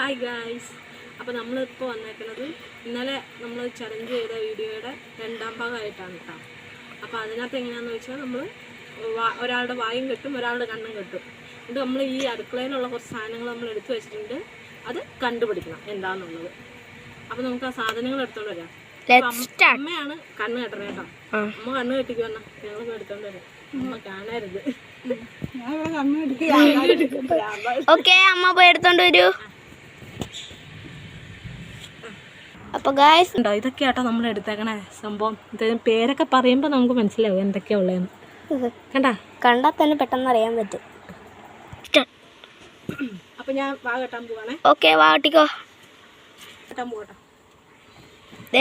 Hi guys അപ്പോൾ നമ്മളിപ്പോൾ വന്നേക്കുന്നത് ഇന്നലെ നമ്മൾ ചലഞ്ച് ചെയ്ത വീഡിയോയുടെ രണ്ടാം ഭാഗമായിട്ടാണ് കേട്ടോ അപ്പോൾ അതിനകത്ത് എങ്ങനെയാണെന്ന് വെച്ചാൽ നമ്മൾ ഒരാളുടെ വായും കെട്ടും ഒരാളുടെ കണ്ണും കെട്ടും. എന്നിട്ട് നമ്മൾ ഈ അടുക്കളയിലുള്ള കുറച്ച് സാധനങ്ങൾ നമ്മൾ എടുത്തു വെച്ചിട്ടുണ്ട്. അത് കണ്ടുപിടിക്കണം എന്താണെന്നുള്ളത് അപ്പോൾ നമുക്ക് ആ സാധനങ്ങൾ എടുത്തോണ്ട് വരാം. അമ്മയാണ് കണ്ണ് കെട്ടണേ കേട്ടോ അമ്മ കണ്ണ് കെട്ടിക്ക് വന്ന. ഞങ്ങൾ എടുത്തോണ്ട് വരാം. അമ്മ കാണരുത്. ഓക്കെ അമ്മ പോയി എടുത്തോണ്ട് വരൂ. അപ്പൊ ഗായ്സ് ഉണ്ടോ? ഇതൊക്കെ ആട്ടോ നമ്മൾ എടുത്തേക്കണേ സംഭവം. ഇത് പേരൊക്കെ പറയുമ്പോ നമുക്ക് മനസ്സിലാവും എന്തൊക്കെയാ ഉള്ളതെന്ന് കണ്ടാ? കണ്ടാൽ തന്നെ പെട്ടെന്ന് അറിയാൻ പറ്റും. അപ്പൊ ഞാൻ വാ കെട്ടാൻ പോവാണേ. ഓക്കെ വാ കെട്ടിക്കോ. കെട്ടാൻ പോകട്ടോ ദേ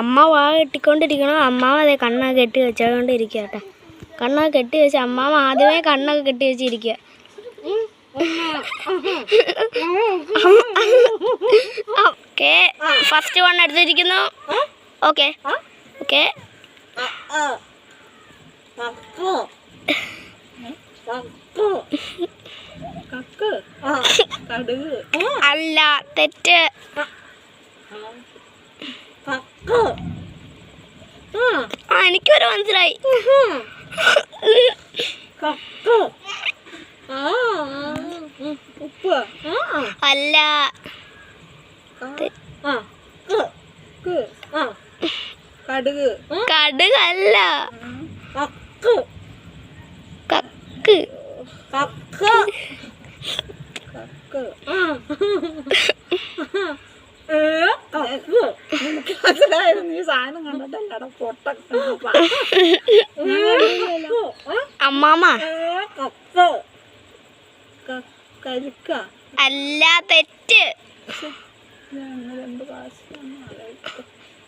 അമ്മ വാ കെട്ടിക്കൊണ്ടിരിക്കണം. അമ്മാവ അതെ കണ്ണൊക്കെ കെട്ടി വെച്ചോണ്ടിരിക്കുക കേട്ടോ കണ്ണൊക്കെ കെട്ടി വെച്ച് അമ്മാവ ആദ്യമേ കണ്ണൊക്കെ കെട്ടി വെച്ചിരിക്കുക ഫസ്റ്റ് വൺ എടുത്തിരിക്കുന്നു. ഓക്കെ ഓക്കെ അല്ല തെറ്റ്. ആ. എനിക്കൊരു മനസ്സിലായി. അല്ല. കടുക്. കടുകല്ല. കക്ക് കക്ക്. കക്ക്. കക്ക്. ആ. ഏ, കക്ക്. എനിക്ക് മനസ്സിലായിരുന്നു ഈ സാധനം കണ്ടിട്ടല്ലടാ പൊട്ട അമ്മാമ കക്ക്? ക- കരിക്ക. അല്ല തെറ്റ്.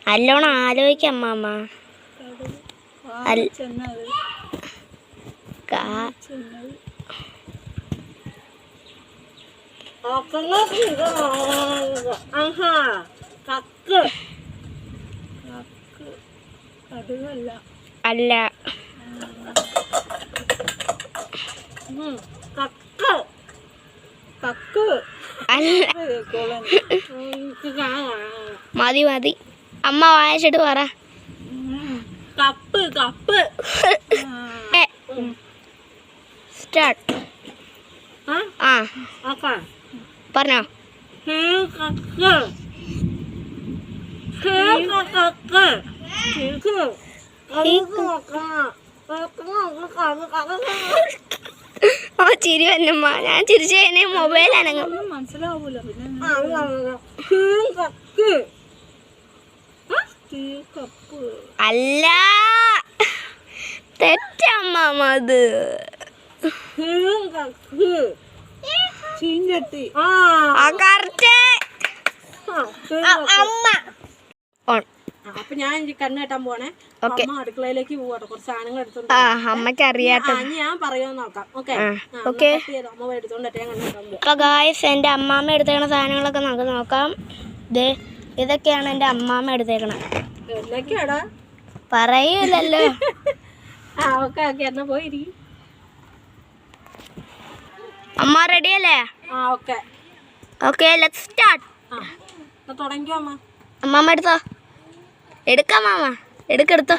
നല്ലോണം ആലോചിക്കാം അമ്മാമ്മ. അല്ല. കക്ക്. കക്ക്. മതി മതി. അമ്മ വായിച്ചിട്ട് പറ. Cup cup. സ്റ്റാർട്ട് ആ? പറഞ്ഞോ. കക്ക്. ഓ ചിരി വന്നമ്മ. ഞാൻ ചിരിച്ചു കഴിഞ്ഞാൽ മൊബൈൽ അനങ്ങും. മനസ്സിലാവൂല. അല്ല. തെറ്റമ്മ അത് കറക്റ്റ് അമ്മ. അപ്പൊ ഞാൻ കണ്ണ് കെട്ടാൻ പോണേ അമ്മ അടുക്കളയിലേക്ക് പോവാട്ടോ. കുറച്ച് സാധനങ്ങൾ എടുത്തോണ്ട് അറിയാത്ത ഞാൻ നോക്കാം. ഓക്കെ. അമ്മ എടുത്തോണ്ട് ഞാൻ കണ്ണ് കെട്ടാൻ പോവാം. അപ്പൊ ഗായ്സ് എന്റെ അമ്മാമ്മ എടുത്തേക്കണ സാധനങ്ങളൊക്കെ നമുക്ക് നോക്കാം. ഇതൊക്കെയാണ് എന്റെ അമ്മാമ്മ എടുത്തേക്കണ എന്തൊക്കെയാടാ? പറയൂലല്ലോ. ആ ഓക്കെ ഓക്കെ. എന്നാ പോയിരി. അമ്മ റെഡിയല്ലേ ആ ഓക്കെ. ഓക്കെ ലെറ്റ് സ്റ്റാർട്ട് ആ തുടങ്ങിക്കോ അമ്മ. അമ്മാമ്മ എടുത്തോ? എടുക്കാം മാമ. എടുക്കെടുത്തോ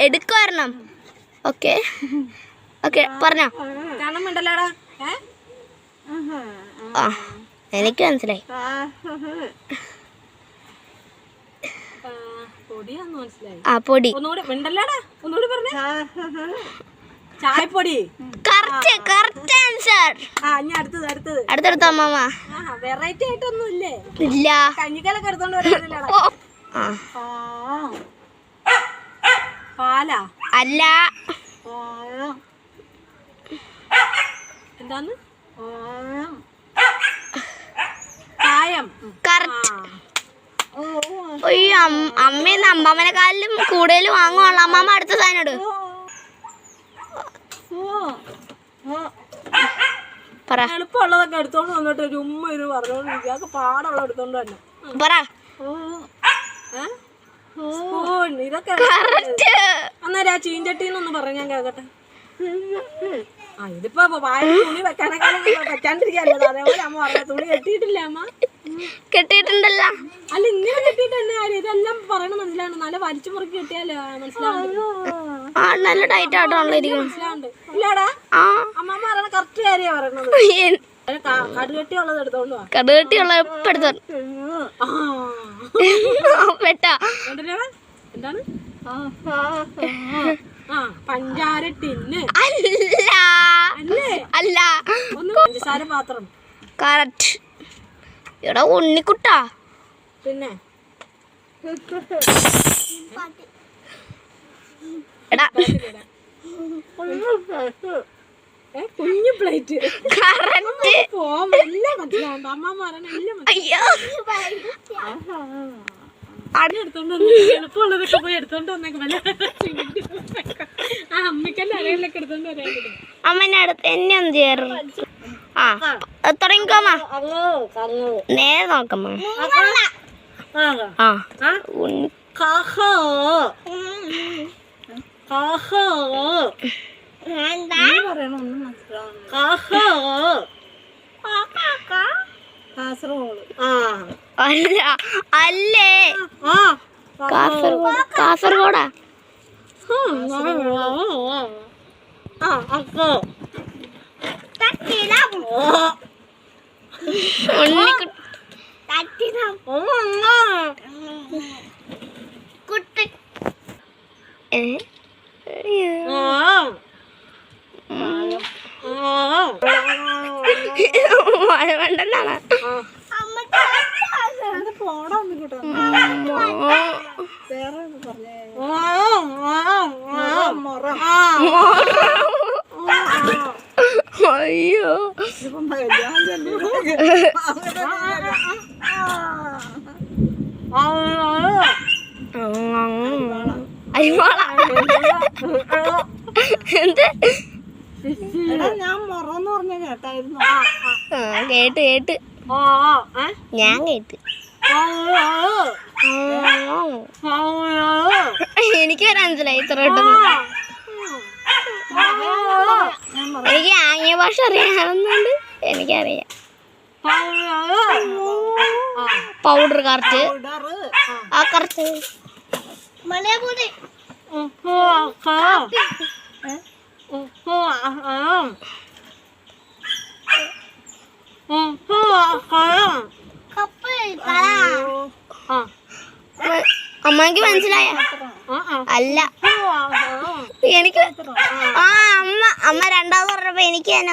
എടുക്കുമാരണം ഓക്കെ. ഓക്കെ പറഞ്ഞോ. ആ എനിക്ക് മനസ്സിലായി. ആ പൊടി. ചായപ്പൊടി. Correct correct answer. ആ ഇനി അടുത്തത് അടുത്തത്. അടുത്തെടുത്തോ അമ്മാമ്മ. ആ വെറൈറ്റി ആയിട്ടൊന്നും ഇല്ലേ? ഇല്ല. കഞ്ഞിക്കലൊക്കെ എടുത്തോണ്ട് വരുന്നില്ലടാ ആ. പാലാ? അല്ല. കറക്റ്റ്. അയ്യോ അമ്മയെന്ന് അമ്മാമ്മനെക്കാളിലും കൂടുതൽ വാങ്ങുവാണല്ലോ. അമ്മാമ്മ അടുത്ത സാധനം ഇട്. പറ. എളുപ്പമുള്ളതൊക്കെ എടുത്തോണ്ട് വന്നിട്ട് ഒരു ഉമ്മ ഒരു പറഞ്ഞോണ്ടിരിക്കുക അതൊക്കെ പാടുള്ള എടുത്തോണ്ട് തന്നെ പറ? സ്പൂൺ. ഇതൊക്കെ അന്നേരം ആ ചീഞ്ചട്ടിന്നൊന്ന് പറഞ്ഞ് ഞാൻ കേൾക്കട്ടെ. ആ ഇതിപ്പോ വായ തുണി വെക്കാനൊക്കെ വെക്കാണ്ടിരിക്കാല്ലോ അതേപോലെ അമ്മ പറഞ്ഞ തുണി കെട്ടിയിട്ടില്ല അമ്മ. കെട്ടിയിട്ടുണ്ടല്ലോ. അല്ല ഇങ്ങനെ തന്നെ ഇതെല്ലാം പറയണ മനസ്സിലാണ് നല്ല വലിച്ചു പുറക്കി കെട്ടിയാലോ? ആ. നല്ല ടൈറ്റ് ആയിട്ടാണല്ലോ ഇല്ലാടാ. ആ. അമ്മ പറയണ കറക്റ്റ് കാര്യ പറയണത്. എൻ- അതിന് ക- കടുകെട്ടിയുള്ളത് എടുത്തോണ്ട് വാ. കടുകെട്ടിയുള്ള എടുത്തു ആ. പെട്ട? എന്താണ്? ആ. പഞ്ചാര ടിന്ന്. അല്ല. അല്ലേ? അല്ല. ഒന്ന് പഞ്ചസാര പാത്രം കറക്റ്റ് എടാ ഉണ്ണിക്കുട്ടാ. പിന്നെ? എടാ. കുഞ്ഞു പ്ലേറ്റ് മനസ്സിലാവുണ്ട് അമ്മ എല്ലാം അയ്യോ. എളുപ്പമുള്ളതൊക്കെ പോയി എടുത്തോണ്ട് വന്നേക്കും വല്ല ആ അമ്മയ്ക്കല്ല അറിയില്ലൊക്കെ എടുത്തോണ്ട് വരാൻ അമ്മനെ അടുത്ത് എന്നെ ഒന്ന് ചേർന്ന്. ആ തുടങ്ങിക്കോമാ നേരെ നോക്കമ്മ ആ കാസർഗോഡ്. ആ. അല്ല അല്ലേ? കാസർഗോഡ് കാസർഗോഡാ? ആ വേണ്ടെന്നാണ് അയ്യോ. എന്ത്? ഞാൻ മറന്നു പറഞ്ഞ കേട്ടായിരുന്നു. കേട്ട് കേട്ട്. ഞാൻ കേട്ട്. എനിക്ക് മനസ്സിലായി ഇത്ര എനിക്ക് ആംഗ്യ ഭാഷ അറിയാവുന്നുണ്ട് എനിക്കറിയാം. പൗഡർ കറക്റ്റ് ആ കറക്റ്റ് അമ്മയ്ക്ക് മനസ്സിലായ അല്ല. എനിക്ക് ആ അമ്മ അമ്മ രണ്ടാമത് പറഞ്ഞപ്പോ എനിക്ക് തന്നെ